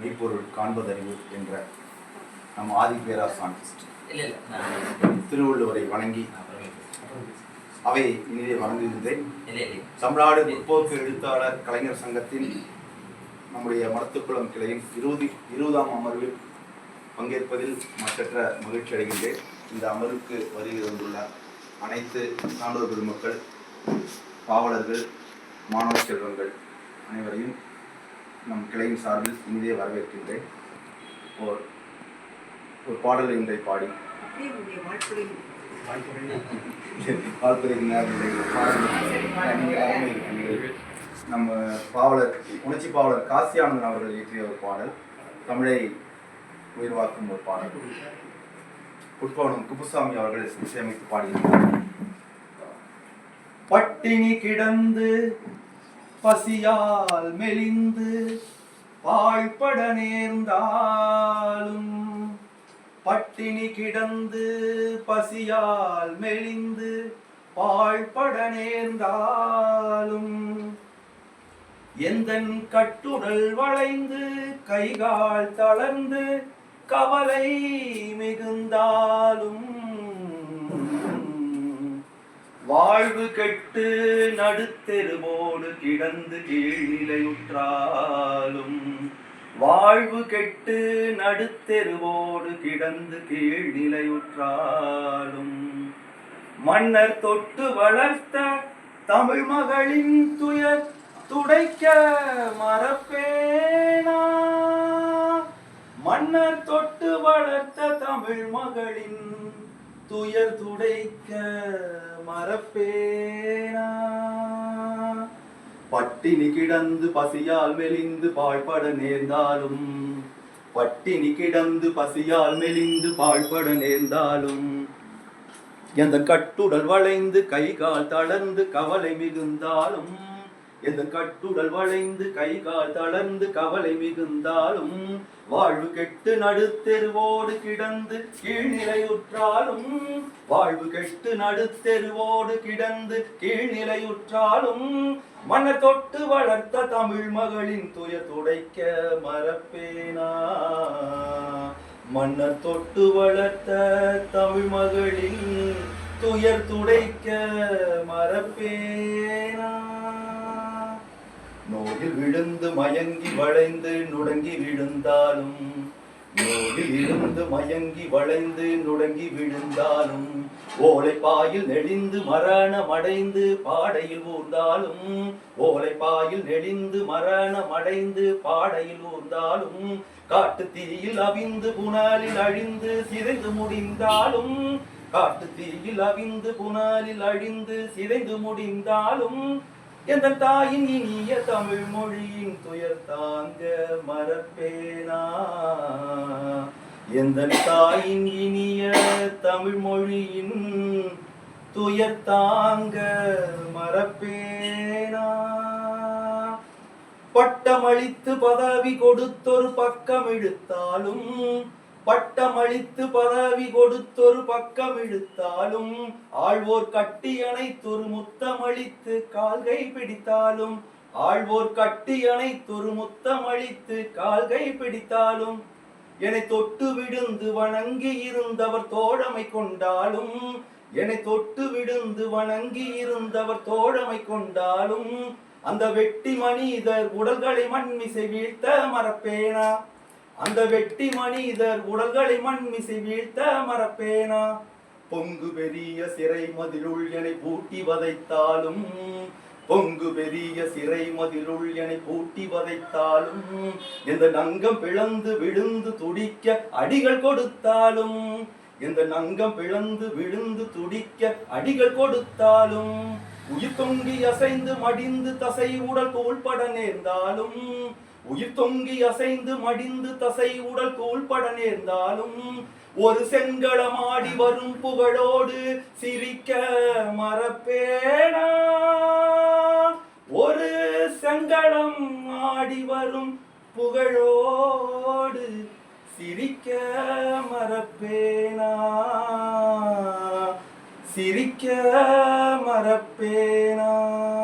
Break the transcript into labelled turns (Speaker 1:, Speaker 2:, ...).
Speaker 1: மெய்ப்பொருள் காண்பதறிவு என்ற நம் ஆதி
Speaker 2: இல்ல நான்
Speaker 1: திருவள்ளுவரை வணங்கி. அவை இனிதே
Speaker 2: இல்ல
Speaker 1: தமிழ்நாடு முற்போக்கு எழுத்தாளர் கலைஞர் சங்கத்தின் நம்முடைய மடத்துக்குளம் கிளையின் இருபது இருபதாம் அமர்வில் பங்கேற்பதில் மற்றற்ற மகிழ்ச்சி அடைகின்றேன். இந்த அமர்வுக்கு வருகை வந்துள்ள அனைத்து சான்றோர் பெருமக்கள் பாவலர்கள் மாணவ செல்வங்கள் அனைவரையும் நம் கிளையின் சார்பில் இனிதே வரவேற்கின்றேன். ஒரு ஒரு பாடலை இன்றை பாடி. நம்ம பாவலர் உணர்ச்சி பாவலர் காசியானந்தன் அவர்கள் இயற்றிய ஒரு பாடல். தமிழை உயிர்வாக்கும் ஒரு பாடல். புட்பவனம் குப்புசாமி அவர்கள் இசையமைத்து பாடியிருக்கிறார். பட்டினி கிடந்து பசியால் மெலிந்து பாழ்பட நேர்ந்தாலும் பட்டினி கிடந்து பசியால் மெலிந்து பாழ்பட நேர்ந்தாலும் எந்தன் கட்டுடல் வளைந்து கைகால் தளர்ந்து கவலை மிகுந்தாலும் வாழ்வு கெட்டு நடுத்தெருவோடு கிடந்து கீழ்நிலையுற்றாலும் வாழ்வு கெட்டு நடுத்தெருவோடு கிடந்து கீழ்நிலையுற்றாலும் மன்னர் தொட்டு வளர்த்த தமிழ் மகளின் துயர் துடைக்க மறப்பேனா? மன்னர் தொட்டு வளர்த்த தமிழ் மகளின் துயர் துடைக்க மறப்பேனா பட்டினி கிடந்து பசியால் மெலிந்து பாழ்பட நேர்ந்தாலும் பட்டினி கிடந்து பசியால் மெலிந்து பாழ்பட நேர்ந்தாலும் எந்த கட்டுடல் வளைந்து கை கால் தளர்ந்து கவலை மிகுந்தாலும் எந்த கட்டுடல் வளைந்து கை கால் தளர்ந்து கவலை மிகுந்தாலும் வாழ்வு கெட்டு நடுத்தெருவோடு கிடந்து கீழ்நிலையுற்றாலும் வாழ்வு கெட்டு நடுத்தெருவோடு கிடந்து கீழ்நிலையுற்றாலும் மன தொட்டு வளர்த்த தமிழ் மகளின் துயர் துடைக்க மறப்பேனா? மன்னர் தொட்டு வளர்த்த தமிழ் மகளின் துயர் துடைக்க மறப்பேனா? நோயில் விழுந்து மயங்கி வளைந்து நுடங்கி விழுந்தாலும் நோயில் இருந்து மயங்கி வளைந்து நுடங்கி விழுந்தாலும் ஓலைப்பாயில் நெளிந்து மரணமடைந்து பாடையில் ஊர்ந்தாலும் ஓலைப்பாயில் நெளிந்து மரணமடைந்து பாடையில் ஊர்ந்தாலும் காட்டு தீயில் அவிந்து புனலில் அழிந்து சிதைந்து முடிந்தாலும் காட்டு தீயில் அவிந்து புனலில் அழிந்து சிதைந்து முடிந்தாலும் எந்த தாயின் இனிய தமிழ் மொழியின் துயர் தாங்க மறப்பேனா? எந்த தாயின் இனிய தமிழ் மொழியின் துயர் தாங்க மறப்பேனா? பட்டமளித்து பதவி கொடுத்தொரு பக்கம் இழுத்தாலும் பட்டமளித்து பதவி கொடுத்தொரு பக்கம் இழுத்தாலும் ஆழ்வோர் கட்டி அணைத்தொரு முத்தமளித்து கால்கை பிடித்தாலும் ஆழ்வோர் கட்டி அணைத்தொரு முத்தமளித்து கால்கை பிடித்தாலும் என்னை தொட்டு விழுந்து வணங்கி இருந்தவர் தோழமை கொண்டாலும் என்னை தொட்டு விழுந்து வணங்கி இருந்தவர் தோழமை கொண்டாலும் அந்த வெட்டி மனிதர் உடல்களை மண்மிசை வீழ்த்த மறப்பேனா? அந்த வெட்டி மனிதர் உடல்களை மண்மிசை வீழ்த்த மறப்பேனா? பொங்கு பெரிய சிறை மதிலுள் என பூட்டி வதைத்தாலும் பொங்கு பெரிய சிறை மதிலுள் என பூட்டி வதைத்தாலும் எந்த நங்கம் பிளந்து விழுந்து துடிக்க அடிகள் கொடுத்தாலும் எந்த நங்கம் பிளந்து விழுந்து துடிக்க அடிகள் கொடுத்தாலும் உயிர் தொங்கி அசைந்து மடிந்து தசை உடல் தோள்பட நேர்ந்தாலும் உயிர் தொங்கி அசைந்து மடிந்து தசை உடல் கூழ்பட நேர்ந்தாலும் ஒரு செங்களம் ஆடி வரும் புகழோடு சிரிக்க மறப்பேனா? ஒரு செங்களம் ஆடி வரும் புகழோடு சிரிக்க மறப்பேனா? சிரிக்க மறப்பேனா?